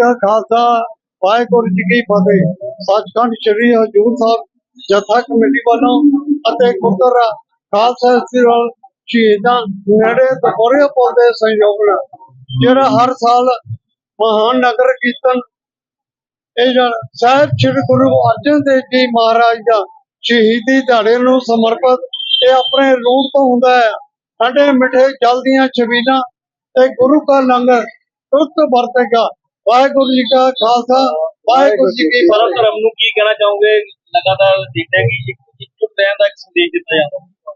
ਕਾ ਖਾਲਸਾ, ਵਾਹਿਗੁਰੂ ਜੀ ਕੀ ਫਤਿਹ। ਸੱਚਖੰਡ ਸ੍ਰੀ ਹਜੂਰ ਸਾਹਿਬ ਜਥਾ ਕਮੇਟੀ ਵੱਲੋਂ ਅਤੇ ਗੁਰਦੁਆਰਾ ਖਾਲਸਾ ਸਿਰਲ ਸ਼ਹੀਦਾਂ ਨੇੜੇ ਦਪੋਰੇ ਪੁੱਲ ਦੇ ਸੰਯੋਗ ਨਾਲ, ਜਿਹੜਾ ਹਰ ਸਾਲ ਮਹਾਨ ਨਗਰ ਕੀਰਤਨ ਇਹ ਸਾਹਿਬ ਸ੍ਰੀ ਗੁਰੂ ਅਰਜਨ ਦੇਵ ਜੀ ਮਹਾਰਾਜ ਦਾ ਸ਼ਹੀਦੀ ਦਿਹਾੜੇ ਨੂੰ ਸਮਰਪਿਤ, ਇਹ ਆਪਣੇ ਰੂਪ ਤੋਂ ਹੁੰਦਾ ਹੈ। ਸਾਡੇ ਮਿੱਠੇ ਜਲ ਦੀਆਂ ਛਬੀਲਾਂ ਤੇ ਗੁਰੂ ਕਾ ਲੰਗਰ ਤੁਰਤ ਵਰਤੇਗਾ। ਵਾਹਿਗੁਰੂ ਜੀ ਕਾ ਖਾਲਸਾ ਵਾਹਿਗੁਰੂ ਜੀ ਕੀ ਫਤਿਹ। ਧਰਮ ਨੂੰ ਕੀ ਕਹਿਣਾ ਚਾਹੋਗੇ? ਲਗਾਤਾਰ ਦੇਖਦੇ ਕਿ ਇੱਕ ਰਹਿਣ ਦਾ ਇੱਕ ਸੰਦੇਸ਼ ਦਿੱਤਾ ਜਾਂਦਾ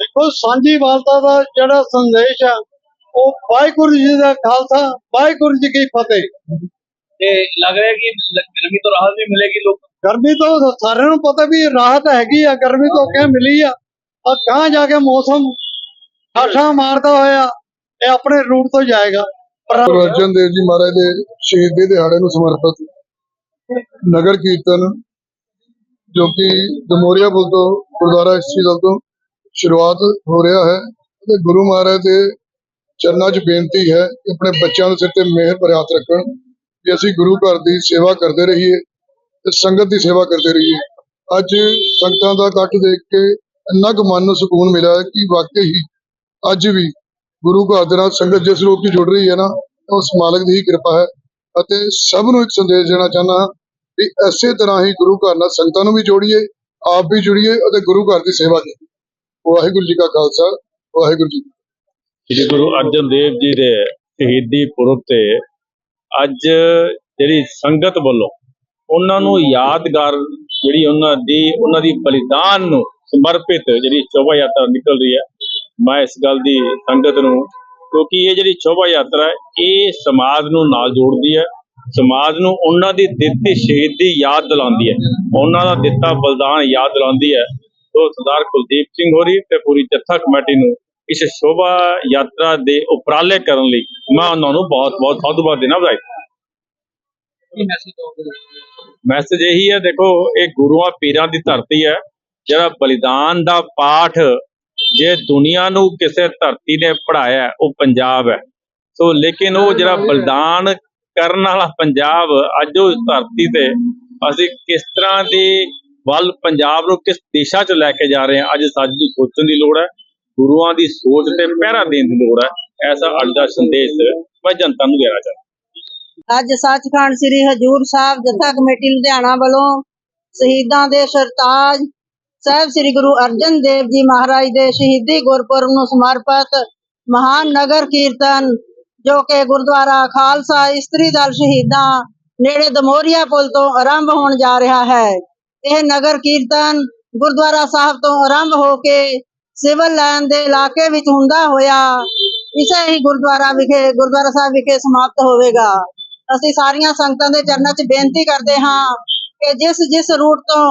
ਦੇਖੋ ਸਾਂਝੀ ਵਾਲਤਾ ਦਾ ਜਿਹੜਾ ਸੰਦੇਸ਼ ਹੈ ਉਹ ਵਾਹਿਗੁਰੂ ਜੀ ਦਾ ਖਾਲਸਾ ਵਾਹਿਗੁਰੂ ਜੀ ਕੀ ਫਤਿਹ। ਤੇ ਲੱਗ ਰਿਹਾ ਕਿ ਗਰਮੀ ਤੋਂ ਰਾਹਤ ਵੀ ਮਿਲੇਗੀ ਲੋਕ ਗਰਮੀ ਤੋਂ ਸਾਰਿਆਂ ਨੂੰ ਪਤਾ ਵੀ ਰਾਹਤ ਹੈਗੀ ਆ ਗਰਮੀ ਤੋਂ ਕਿਹ ਮਿਲੀ ਆ। ਆ ਕਹਾਂ ਜਾ ਕੇ ਮੌਸਮ ਠਾਠਾ ਮਾਰਦਾ ਹੋਇਆ ਇਹ ਆਪਣੇ ਰੂਟ ਤੋਂ ਜਾਏਗਾ। ਗੁਰੂ ਅਰਜਨ ਦੇਵ ਜੀ ਮਹਾਰਾਜ ਦੇ ਸ਼ਹੀਦੀ ਦਿਹਾੜੇ ਨੂੰ ਸਮਰਪਿਤ ਨਗਰ ਕੀਰਤਨ, ਜੋ ਕਿ ਦਮੋਰੀਆ ਪੁਲ ਤੋਂ ਗੁਰਦੁਆਰਾ ਇਸੀ ਦਲ ਤੋਂ ਸ਼ੁਰੂਆਤ ਹੋ ਰਿਹਾ ਹੈ। ਤੇ ਗੁਰੂ ਮਹਾਰਾਜ ਦੇ ਚਰਨਾਂ 'ਚ ਬੇਨਤੀ ਹੈ ਕਿ ਆਪਣੇ ਬੱਚਿਆਂ ਦੇ ਸਿਰ ਤੇ ਮਿਹਰ ਭਰਿਆ ਰੱਖਣ ਕਿ ਅਸੀਂ ਗੁਰੂ ਘਰ ਦੀ ਸੇਵਾ ਕਰਦੇ ਰਹੀਏ ਤੇ ਸੰਗਤ ਦੀ ਸੇਵਾ ਕਰਦੇ ਰਹੀਏ। ਅੱਜ ਸੰਗਤਾਂ ਦਾ ਇਕੱਠ ਦੇਖ ਕੇ ਇੰਨਾ ਕੁ ਮਨ ਨੂੰ ਸਕੂਨ ਮਿਲਿਆ ਹੈ ਕਿ ਵਾਕਈ ਹੀ ਅੱਜ ਵੀ ਗੁਰੂ ਘਰ ਦੇ ਨਾਲ ਸੰਗਤ ਜਿਸ ਰੂਪ 'ਚ ਜੁੜ ਰਹੀ ਹੈ ਨਾ ਉਸ ਮਾਲਕ ਦੀ ਹੀ ਕਿਰਪਾ ਹੈ। ਅਤੇ ਸਭ ਨੂੰ ਇੱਕ ਸੰਦੇਸ਼ ਦੇਣਾ ਚਾਹੁੰਦਾ ਕਿ ਐਸੇ ਤਰ੍ਹਾਂ ਹੀ ਗੁਰੂ ਘਰ ਨਾਲ ਸੰਗਤਾਂ ਨੂੰ ਵੀ ਜੋੜੀਏ, ਆਪ ਵੀ ਜੁੜੀਏ ਅਤੇ ਗੁਰੂ ਘਰ ਦੀ ਸੇਵਾ ਕਰੀਏ। ਵਾਹਿਗੁਰੂ ਜੀ ਕਾ ਖਾਲਸਾ, ਵਾਹਿਗੁਰੂ ਜੀ ਸ੍ਰੀ ਗੁਰੂ ਅਰਜਨ ਦੇਵ ਜੀ ਦੇ ਸ਼ਹੀਦੀ ਪੁਰਬ ਤੇ ਅੱਜ ਜਿਹੜੀ ਸੰਗਤ ਵੱਲੋਂ ਉਹਨਾਂ ਨੂੰ ਯਾਦਗਾਰ ਜਿਹੜੀ ਉਹਨਾਂ ਦੀ ਉਹਨਾਂ ਦੀ ਬਲੀਦਾਨ ਨੂੰ ਸਮਰਪਿਤ ਜਿਹੜੀ ਸ਼ੋਭਾ ਯਾਤਰਾ ਨਿਕਲ ਰਹੀ ਹੈ ਮੈਂ ਇਸ ਗੱਲ ਦੀ ਸੰਗਤ ਨੂੰ ਕਿਉਂਕਿ ਇਹ ਜਿਹੜੀ ਸ਼ੋਭਾ ਯਾਤਰਾ ਹੈ, ਇਹ ਸਮਾਜ ਨੂੰ ਨਾਲ ਜੋੜਦੀ ਹੈ ਸਮਾਜ ਨੂੰ ਉਹਨਾਂ ਦੀ ਦਿੱਤੀ ਸ਼ਹੀਦੀ ਯਾਦ ਦਿਲਾਉਂਦੀ ਹੈ ਉਹਨਾਂ ਦਾ ਦਿੱਤਾ ਬਲੀਦਾਨ ਯਾਦ ਦਿਲਾਉਂਦੀ ਹੈ। ਤੋ ਸਰਦਾਰ ਕੁਲਦੀਪ ਸਿੰਘ ਹੋਰੀ ਤੇ ਪੂਰੀ ਜੱਥਾ ਕਮੇਟੀ ਨੂੰ ਇਸ ਸ਼ੋਭਾ ਯਾਤਰਾ ਦੇ ਉਪਰਾਲੇ ਕਰਨ ਲਈ ਮੈਂ ਉਹਨਾਂ ਨੂੰ ਬਹੁਤ ਬਹੁਤ ਧੰਨਵਾਦ ਦੇਣਾ ਵਧਾਈ। ਮੈਸੇਜ ਇਹੀ ਹੈ ਦੇਖੋ ਇਹ ਗੁਰੂਆਂ ਪੀਰਾਂ ਦੀ ਧਰਤੀ ਹੈ ਜਿਹੜਾ ਬਲੀਦਾਨ ਦਾ ਪਾਠ ਜੇ ਦੁਨੀਆ ਨੂੰ ਕਿਸੇ ਧਰਤੀ ਨੇ ਪੜਾਇਆ ਉਹ ਪੰਜਾਬ ਹੈ। ਸੋ ਲੇਕਿਨ ਉਹ ਜਿਹੜਾ ਬਲੀਦਾਨ ਕਰਨ ਵਾਲਾ ਪੰਜਾਬ ਅੱਜ ਉਸ ਧਰਤੀ ਤੇ ਅਸੀਂ ਕਿਸ ਤਰ੍ਹਾਂ ਦੀ ਵੱਲ ਪੰਜਾਬ ਨੂੰ ਕਿਸ ਦਿਸ਼ਾ 'ਚ ਲੈ ਕੇ ਜਾ ਰਹੇ ਹਾਂ ਅੱਜ ਸਾਨੂੰ ਸੋਚਣ ਦੀ ਲੋੜ ਹੈ ਗੁਰੂਆਂ ਦੀ ਸੋਚ ਤੇ ਪਹਿਰਾ ਦੇਣ ਦੀ ਲੋੜ ਹੈ ਐਸਾ ਅੱਜ ਦਾ ਸੰਦੇਸ਼ ਮੈਂ ਜਨਤਾ ਨੂੰ ਦੇਣਾ ਚਾਹੁੰਦਾ। ਅੱਜ ਸੱਚਖੰਡ ਸ੍ਰੀ ਹਜੂਰ ਸਾਹਿਬ ਜਥਾ ਕਮੇਟੀ ਲੁਧਿਆਣਾ ਵੱਲੋਂ ਸ਼ਹੀਦਾਂ ਦੇ ਸਰਤਾਜ ਸਾਹਿਬ ਸ੍ਰੀ ਗੁਰੂ ਅਰਜਨ ਦੇਵ ਜੀ ਮਹਾਰਾਜ ਦੇ ਸ਼ਹੀਦੀ ਗੁਰਪੁਰਬ ਨੂੰ ਸਮਰਪਿਤ ਮਹਾਨ ਨਗਰ ਕੀਰਤਨ, ਜੋ ਕਿ ਗੁਰਦੁਆਰਾ ਖਾਲਸਾ ਇਸਤਰੀ ਦਲ ਸ਼ਹੀਦਾਂ ਨੇੜੇ ਦਮੋਰੀਆ ਪੁਲ ਤੋਂ ਆਰੰਭ ਹੋਣ ਜਾ ਰਿਹਾ ਹੈ। ਇਹ ਨਗਰ ਕੀਰਤਨ ਗੁਰਦੁਆਰਾ ਸਾਹਿਬ ਤੋਂ ਆਰੰਭ ਹੋ ਕੇ ਸਿਵਲ ਲਾਈਨ ਦੇ ਇਲਾਕੇ ਵਿੱਚ ਹੁੰਦਾ ਹੋਇਆ ਇਸੇ ਹੀ ਗੁਰਦੁਆਰਾ ਵਿਖੇ, ਗੁਰਦੁਆਰਾ ਸਾਹਿਬ ਵਿਖੇ ਸਮਾਪਤ ਹੋਵੇਗਾ। ਅਸੀਂ ਸਾਰੀਆਂ ਸੰਗਤਾਂ ਦੇ ਚਰਨਾਂ 'ਚ ਬੇਨਤੀ ਕਰਦੇ ਹਾਂ ਕਿ ਜਿਸ ਜਿਸ ਰੂਟ ਤੋਂ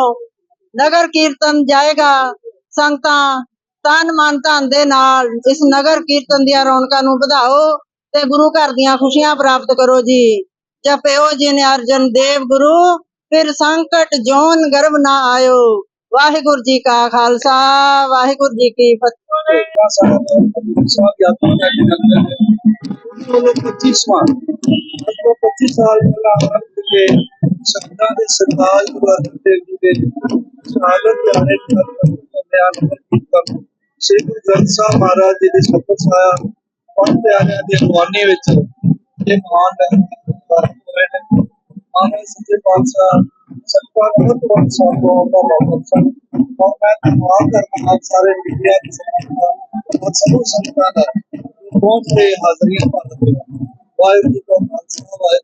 ਨਗਰ ਕੀਰਤਨ ਜਾਏਗਾ ਸੰਗਤਾਂ ਤਨ ਮਨ ਧਨ ਦੇ ਨਾਲ ਇਸ ਨਗਰ ਕੀਰਤਨ ਦੀਆਂ ਰੌਣਕਾਂ ਨੂੰ ਵਧਾਓ ਤੇ ਗੁਰੂ ਘਰ ਦੀਆਂ ਖੁਸ਼ੀਆਂ ਪ੍ਰਾਪਤ ਕਰੋ ਜੀ। ਜਪਿਓ ਜਿਨ ਅਰਜਨ ਦੇਵ ਗੁਰੂ, ਫਿਰ ਸੰਕਟ ਜੋਨ ਗਰਭ ਨਾ ਆਇਓ। ਵਾਹਿਗੁਰੂ ਜੀ ਕਾ ਖਾਲਸਾ, ਵਾਹਿਗੁਰੂ ਜੀ ਕੀ ਫਤਿਹ। 25ਵਾਂ 25 ਸਾਲ ਪਹਿਲਾਂ ਆਰੰਭ ਕੇ ਸੰਤਾਂ ਦੇ ਸਰਤਾਜ ਗੁਰੂ ਅਰਜਨ ਦੇਵ ਜੀ ਦੇ ਸ਼ਹਾਦਤ ਦਿਹਾੜੇ ਬਿਆਨ ਕੀਤਾ। ਸ੍ਰੀ ਗੁਰੂ ਗ੍ਰੰਥ ਸਾਹਿਬ ਮਹਾਰਾਜ ਜੀ ਦੇ ਸਤਿ ਸਾਇਆ ਪੰਜ ਪਿਆਰਿਆਂ ਦੀ ਅਗਵਾਨੀ ਵਿੱਚ ਇਹ ਮਹਾਨ ਨਗਰ ਆਨੇ ਸੱਚੇ ਪਾਤਸ਼ਾਹ ਸਤਿਕਾਰ ਬਹੁਤ ਬਹੁਤ ਸਾਨੂੰ ਦਾ ਮੌਕਾ ਸਨ ਔਰ ਮੈਂ ਧੰਨਵਾਦ ਕਰਦਾ ਹਾਂ ਸਾਰੇ ਮੀਡੀਆ ਦੇ ਸੰਗਤਾਂ ਦਾ ਔਰ ਸਮੂਹ ਸੰਗਤਾਂ ਦਾ ਪਹੁੰਚ ਕੇ ਹਾਜ਼ਰੀਆਂ ਭਰ ਰਹੇ ਵਾਹਿਗੁਰੂ ਜੀ ਕਾ ਖਾਲਸਾ